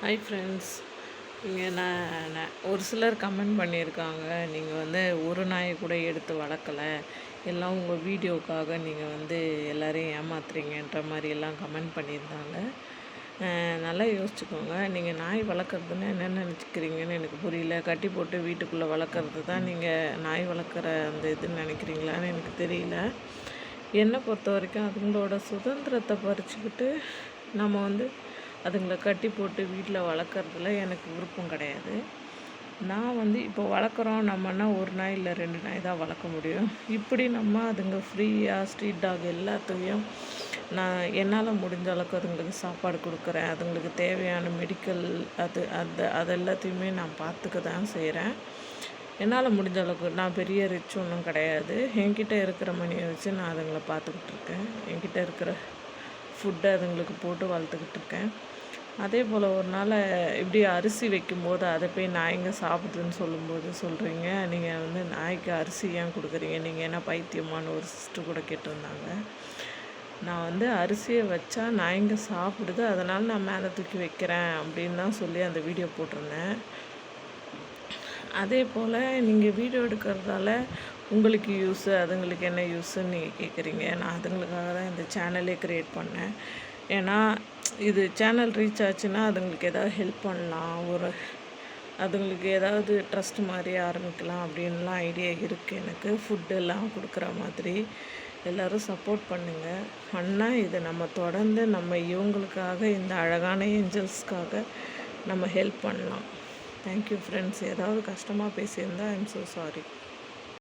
Hi friends இங்கே நான் ஒரு சிலர் கமெண்ட் பண்ணியிருக்காங்க. நீங்கள் வந்து ஒரு நாயை கூட எடுத்து வளர்க்கலை. எல்லாம் உங்கள் வீடியோக்காக நீங்கள் வந்து எல்லோரையும் ஏமாத்துறீங்கன்ற மாதிரி எல்லாம் கமெண்ட் பண்ணியிருந்தாங்க. நல்லா யோசிச்சுக்கோங்க. நீங்கள் நாய் வளர்க்குறதுன்னு என்ன நினச்சிக்கிறீங்கன்னு எனக்கு புரியல. கட்டி போட்டு வீட்டுக்குள்ளே வளர்க்குறது தான் நீங்கள் நாய் வளர்க்குற அந்த இதுன்னு நினைக்கிறீங்களான்னு எனக்கு தெரியல. என்னை பொறுத்த வரைக்கும் அதுங்களோட சுதந்திரத்தை பறிச்சுக்கிட்டு நம்ம வந்து அதுங்களை கட்டி போட்டு வீட்டில் வளர்க்குறதுல எனக்கு விருப்பம் கிடையாது. நான் வந்து இப்போ வளர்க்குறோம் நம்மன்னா ஒரு நாய் இல்லை ரெண்டு நாய் தான் வளர்க்க முடியும். இப்படி நம்ம அதுங்க ஃப்ரீயாக ஸ்ட்ரீட் டாக் எல்லாத்தையும் நான் என்னால் முடிஞ்ச அளவுக்கு அதுங்களுக்கு சாப்பாடு கொடுக்குறேன். அதுங்களுக்கு தேவையான மெடிக்கல் அது அந்த அது எல்லாத்தையுமே நான் பார்த்துக்க தான் செய்கிறேன் என்னால் முடிஞ்ச அளவுக்கு நான் பெரிய ரிச் ஒன்றும் கிடையாது. என்கிட்ட இருக்கிற மணியை வச்சு நான் அதுங்களை பார்த்துக்கிட்டு இருக்கேன். என்கிட்ட இருக்கிற ஃபுட்டை அதுங்களுக்கு போட்டு வளர்த்துக்கிட்டு இருக்கேன். அதே போல் ஒரு நாள் இப்படி அரிசி வைக்கும்போது அதை போய் நாய்ங்க சாப்பிடுதுன்னு சொல்லும்போது சொல்கிறீங்க நீங்கள் வந்து நாய்க்கு அரிசி ஏன் கொடுக்குறீங்க? நீங்கள் என்ன பைத்தியமானு ஒரு சிஸ்டர் கூட கேட்டிருந்தாங்க. நான் வந்து அரிசியை வச்சா நாய்ங்க சாப்பிடுது அதனால் நான் மேலே தூக்கி வைக்கிறேன் அப்படின்னு தான் சொல்லி அந்த வீடியோ போட்டிருந்தேன். அதே போல் நீங்கள் வீடியோ எடுக்கிறதால உங்களுக்கு யூஸு அதுங்களுக்கு என்ன யூஸுன்னு நீங்கள் கேட்குறீங்க நான் அதுங்களுக்காக தான் இந்த சேனலே க்ரியேட் பண்ணேன். ஏன்னா இது சேனல் ரீச் ஆச்சுன்னா அதுங்களுக்கு ஏதாவது ஹெல்ப் பண்ணலாம். ஒரு அதுங்களுக்கு ஏதாவது ட்ரஸ்ட் மாதிரி ஆரம்பிக்கலாம் அப்படின்லாம் ஐடியா இருக்குது எனக்கு. ஃபுட்டெல்லாம் கொடுக்குற மாதிரி. எல்லோரும் சப்போர்ட் பண்ணுங்கள் பண்ணால் இதை நம்ம தொடர்ந்து நம்ம இவங்களுக்காக இந்த அழகான ஏஞ்சல்ஸ்க்காக நம்ம ஹெல்ப் பண்ணலாம். தேங்க்யூ ஃப்ரெண்ட்ஸ் ஏதாவது கஷ்டமாக பேசியிருந்தால் ஐம் ஸோ சாரி